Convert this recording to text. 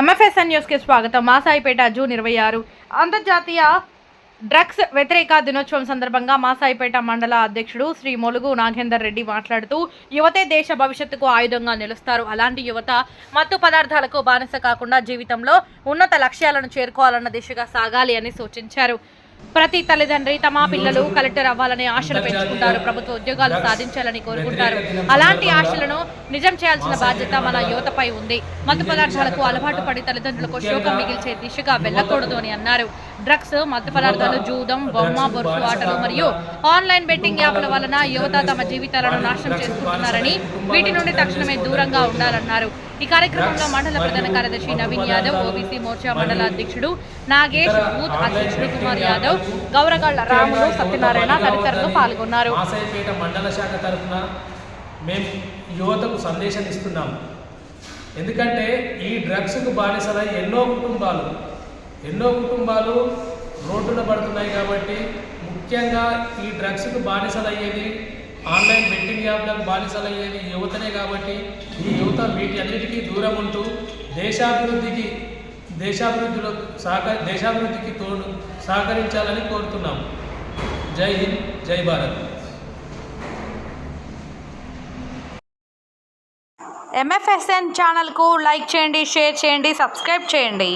ఎంఎఫ్ఎస్ఎన్ న్యూస్కి స్వాగతం. మాసాయిపేట జూన్ ఇరవై ఆరు. అంతర్జాతీయ డ్రగ్స్ వ్యతిరేక దినోత్సవం సందర్భంగా మాసాయిపేట మండల అధ్యక్షుడు శ్రీ మొలుగు నాగేందర్ రెడ్డి మాట్లాడుతూ యువతే దేశ భవిష్యత్తుకు ఆయుధంగా నిలుస్తారు. అలాంటి యువత మత్తు పదార్థాలకు బానిస కాకుండా జీవితంలో ఉన్నత లక్ష్యాలను చేరుకోవాలన్న దిశగా సాగాలి అని సూచించారు. ప్రతి తల్లిదండ్రి తమ పిల్లలు కలెక్టర్ అవ్వాలనే ఆశలు పెంచుకుంటారు. ప్రభుత్వ ఉద్యోగాలు సాధించాలని కోరుకుంటారు. అలాంటి ఆశలను నిజం చేయాల్సిన బాధ్యత మన యువతపై ఉంది. మత్తు పదార్థాలకు అలవాటు పడి తల్లిదండ్రులకు శోకం మిగిల్చే దిశగా వెళ్ళకూడదు అని అన్నారు. డ్రగ్స్ మత్తు పదార్థాలు జూదం బొమ్మ బొరుసు ఆటలు మరియు ఆన్లైన్ బెట్టింగ్ యాప్ల వలన యువత తమ జీవితాలను నాశనం చేసుకుంటున్నారని వీటి నుండి తక్షణమే దూరంగా ఉండాలన్నారు. ఈ కార్యక్రమంలో మండల ప్రధాన కార్యదర్శి నవీన్ యాదవ్ ఓబీసీ మోర్చా మండల అధ్యక్షుడు నాగేష్ బూత్ అధ్యక్షుడు కుమార్ యాదవ్ గౌరగళ్ళ రాములు సత్యనారాయణ తదితరులు పాల్గొన్నారు. మండల శాఖ తరఫున మేము యువతకు సందేశం ఇస్తున్నాం. ఎందుకంటే ఈ డ్రగ్స్కు బానిసలై ఎన్నో కుటుంబాలు ఎన్నో కుటుంబాలు రోడ్డున పడుతున్నాయి కాబట్టి ముఖ్యంగా ఈ డ్రగ్స్కు బానిసలయ్యేది ఆన్లైన్ బెట్టింగ్ యాప్లకు బానిసలయ్యేది యువతనే కాబట్టి యువత వీటన్నిటికీ దూరం ఉంటూ దేశాభివృద్ధికి దేశాభివృద్ధిలో సహక దేశాభివృద్ధికి తోడు సహకరించాలని కోరుతున్నాం. జై హింద్ జై భారత్. ఎంఎఫ్ఎస్ఎన్ ఛానల్కు లైక్ చేయండి షేర్ చేయండి సబ్స్క్రైబ్ చేయండి.